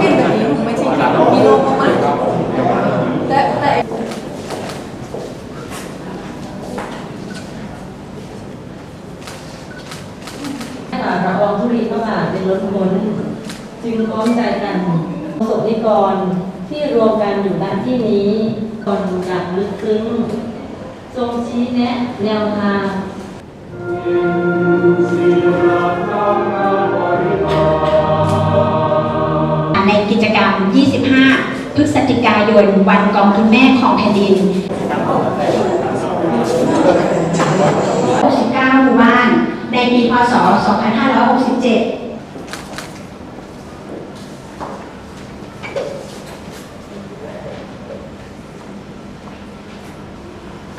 เห็นแบบนี้มึงไม่ใช่มีโลกมากแต่แต่ขณะระอองธุรีพระบาทเป็นรถม้นจึงพร้อมใจกันประสบนิกรที่รวมกันอยู่ณที่นี้ก่อนอย่างลึกซึ้งทรงชี้แนะแนวทางายนวันกองทุนแม่ของแผ่นดิน 69 หมู่บ้าน ในปีพศ 2567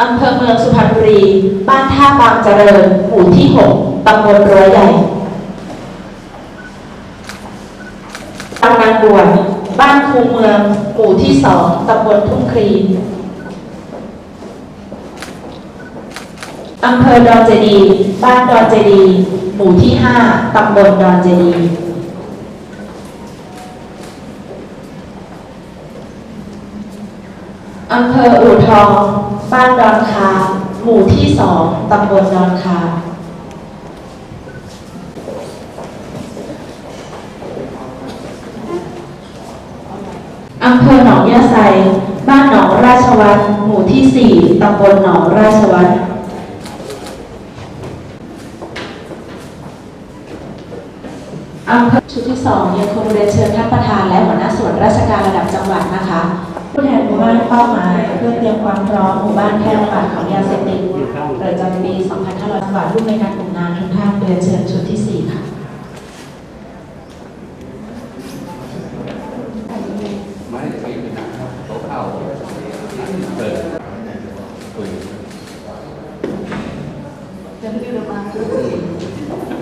อำเภอเมืองสุพรรณบุรี บ้านท่าบางเจริญ หมู่ที่ 6 ตำบลรั้วใหญ่บางนางบว บ้านคูเมืองหมู่ที่2ตำบลทุ่งครีอำเภอดอนเจดีบ้านดอนเจดีหมู่ที่5ตำบลดอนเจดีอำเภออู่ทอง บ้านดอนคา หมู่ที่2ตำบลดอนคา อหนองยบ้านหนองราชวัฒน์หมู่ที่ 4ตำบลหนองราชวัฒน์อำเภอชุดที่ 2 ยังคงเรียนเชิญท่านประธานและหัวหน้าส่วนราชการระดับจังหวัดนะคะผู้แทนหมู่บ้านเป้าหมายเพื่อเตรียมความพร้อมหมู่บ้านแพร่ระบาดของยาเสพติดประจำปี 2500จังหวัดรุ่นในการกลุ่มงานทุกท่านเรียนเชิญชุดที่ 4 ค่ะ ไม่ไปเป็นหนังโต๊ะเข้า เปิดคุยจะไม่ได้มา